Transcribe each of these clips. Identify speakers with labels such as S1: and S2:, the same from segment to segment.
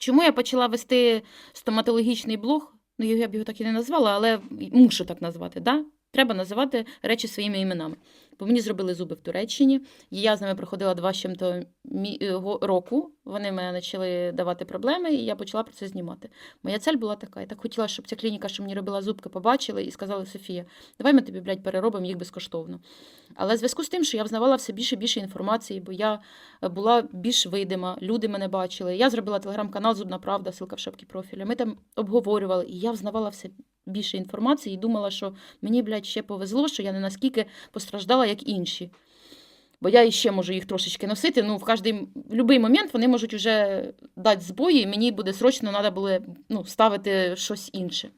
S1: Чому я почала вести стоматологічний блог? Ну, я б його так і не назвала, але мушу так назвати. Да? Треба називати речі своїми іменами. Бо мені зробили зуби в Туреччині. Я з ними проходила два чим-то е, року. Вони мене почали давати проблеми, і я почала про це знімати. Моя цель була така. Я так хотіла, щоб ця клініка, що мені робила зубки, побачили і сказали: Софія, давай ми тобі, блядь, переробимо їх безкоштовно. Але в зв'язку з тим, що я взнавала все більше і більше інформації, бо я була більш видима, люди мене бачили. Я зробила телеграм-канал Зубна Правда, ссылка в шапці профіля. Ми там обговорювали, і я взнавала все більше інформації і думала, що мені, блядь, ще повезло, що я не наскільки постраждала, як інші. Бо я іще можу їх трошечки носити. Ну, в кожний будь-який момент вони можуть вже дати збої, і мені буде срочно треба було ну, ставити щось інше.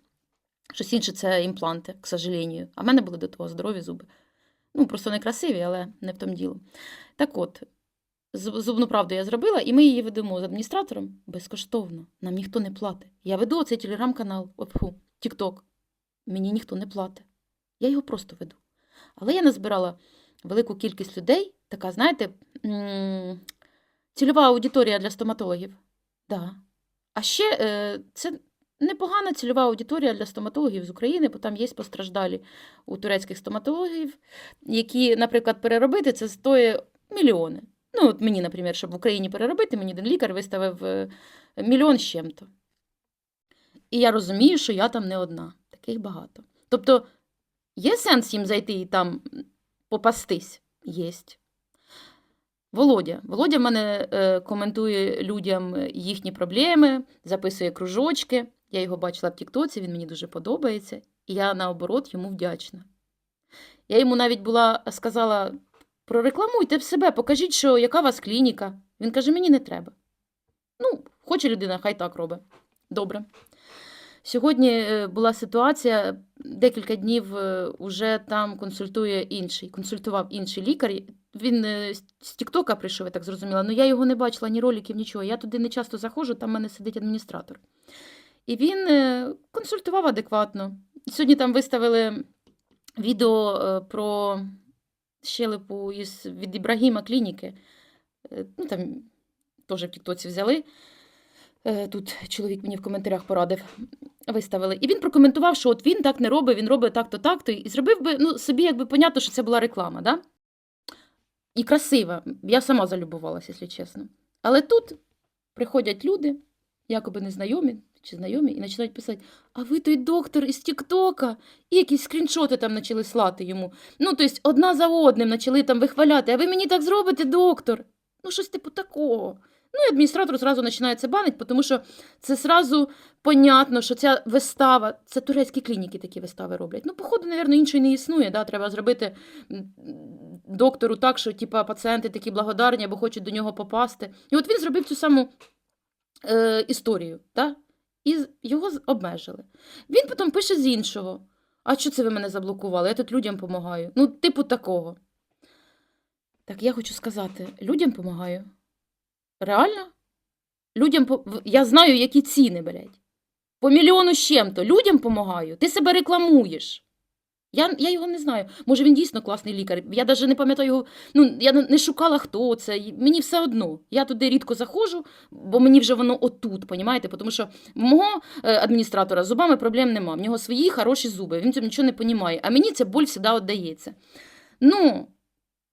S1: Щось інше це імпланти, к сожалению. А в мене були до того здорові зуби. Ну, просто не красиві, але не в тому діло. Так от, зубну правду я зробила, і ми її ведемо з адміністратором безкоштовно. Нам ніхто не платить. Я веду цей телеграм-канал, Тік-Ток. Мені ніхто не платить. Я його просто веду. Але я назбирала велику кількість людей, така, знаєте, цільова аудиторія для стоматологів. Да. А ще е, це непогана цільова аудиторія для стоматологів з України, бо там є постраждалі у турецьких стоматологів, які, наприклад, переробити це стоїть мільйони. Ну, от мені, наприклад, щоб в Україні переробити, мені один лікар виставив е, мільйон з чим-то. І я розумію, що я там не одна. Таких багато. Тобто, є сенс їм зайти і там попастись? Єсть. Володя. Володя в мене е, коментує людям їхні проблеми, записує кружочки. Я його бачила в Тіктоці, він мені дуже подобається. І я наоборот йому вдячна. Я йому навіть була сказала: прорекламуйте в себе, покажіть, що яка у вас клініка. Він каже, мені не треба. Ну, хоче людина, хай так робить. Добре. Сьогодні е, була ситуація, декілька днів е, уже там консультує інший, консультував інший лікар. Він е, з- Тіктока прийшов, я так зрозуміла. Ну я його не бачила, ні роликів, нічого. Я туди не часто заходжу, там в мене сидить адміністратор. І він консультував адекватно. Сьогодні там виставили відео про щелепу із, від Ібрагіма клініки. Ну, там теж в Тіктоці взяли. Тут чоловік мені в коментарях порадив, виставили. І він прокоментував, що от він так не робить, він робить так-то, так-то. І зробив би, ну, собі якби понятно, що це була реклама, да? І красива. Я сама залюбувалася, якщо чесно. Але тут приходять люди, якоби незнайомі чи знайомі, і починають писати: а ви той доктор із Тіктока, і якісь скріншоти там почали слати йому. Ну, тобто, одна за одним почали там вихваляти, а ви мені так зробите, доктор. Ну, щось типу такого. Ну, і адміністратор зразу починає це банити, тому що це зразу понятно, що ця вистава, це турецькі клініки такі вистави роблять. Ну, походу, мабуть, іншої не існує. Да? Треба зробити доктору так, що типа, пацієнти такі благодарні або хочуть до нього попасти. І от він зробив цю саму е, історію, да? і його обмежили. Він потім пише з іншого. А що це ви мене заблокували? Я тут людям допомагаю. Ну, типу такого. Так я хочу сказати, людям допомагаю. Реально? Людям я знаю, які ціни, блядь. По мільйону з чим-то. Людям допомагаю. Ти себе рекламуєш. Я, я його не знаю. Може, він дійсно класний лікар. Я навіть не пам'ятаю його. Ну, я не шукала, хто це. Мені все одно. Я туди рідко заходжу, бо мені вже воно отут, понімаєте? Тому що мого е, адміністратора з зубами проблем нема. В нього свої хороші зуби. Він цьому нічого не понімає. А мені ця боль завжди віддається. Ну,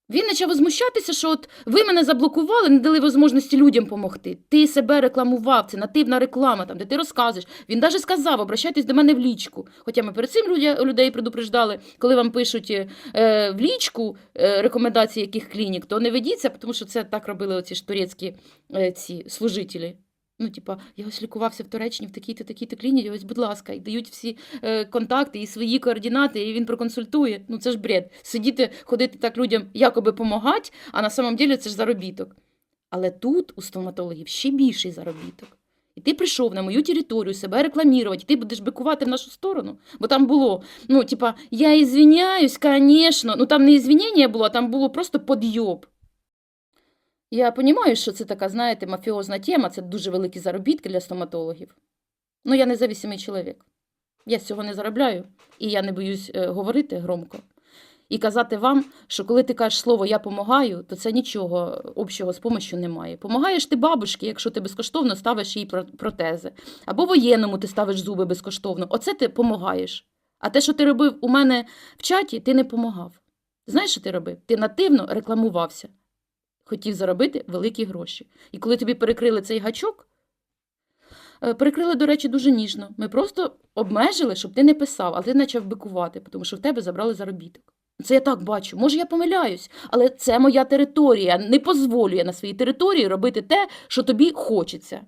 S1: він почав возмущатися, що от ви мене заблокували, не дали можливості людям допомогти. Ти себе рекламував, це нативна реклама, там, де ти розказуєш. Він навіть сказав, обращайтесь до мене в лічку. Хоча ми перед цим людей предупреждали, коли вам пишуть е, в лічку е, рекомендації яких клінік, то не ведіться, тому що це так робили оці ж турецькі е, ці служителі. Ну, типа, я ось лікувався в Туреччині в такій-то, такій-то клініці, ось, будь ласка, і дають всі е, контакти і свої координати, і він проконсультує. Ну це ж бред. Сидіти, ходити так людям якоби допомагати, а на самом деле це ж заробіток. Але тут у стоматологів ще більший заробіток. І ти прийшов на мою територію себе рекламувати, ти будеш бикувати в нашу сторону. Бо там було, ну, типа, я ізвиняюсь, звісно. Ну там не ізвинення було, а там було просто подйоб. Я розумію, що це така, знаєте, мафіозна тема, це дуже великі заробітки для стоматологів. Ну, я независимий чоловік. Я з цього не заробляю, і я не боюсь е, говорити громко. і казати вам, що коли ти кажеш слово я помагаю, то це нічого общого з помощю немає. Помагаєш ти бабушці, якщо ти безкоштовно ставиш їй про- протези, або воєнному ти ставиш зуби безкоштовно. Оце ти помагаєш. А те, що ти робив у мене в чаті, ти не помагав. Знаєш, що ти робив? Ти нативно рекламувався, хотів заробити великі гроші. І коли тобі перекрили цей гачок, е, перекрили, до речі, дуже ніжно. Ми просто обмежили, щоб ти не писав, але ти почав бикувати, тому що в тебе забрали заробіток. Це я так бачу. Може, я помиляюсь, але це моя територія. Не дозволю я на своїй території робити те, що тобі хочеться.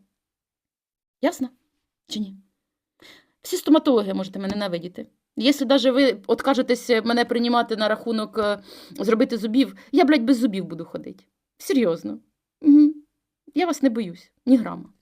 S1: Ясно? Чи ні? Всі стоматологи можете мене ненавидіти. Якщо навіть ви откажетесь мене приймати на рахунок е, зробити зубів, я, блядь, без зубів буду ходити. Серйозно. Угу. Я вас не боюсь, ні грама.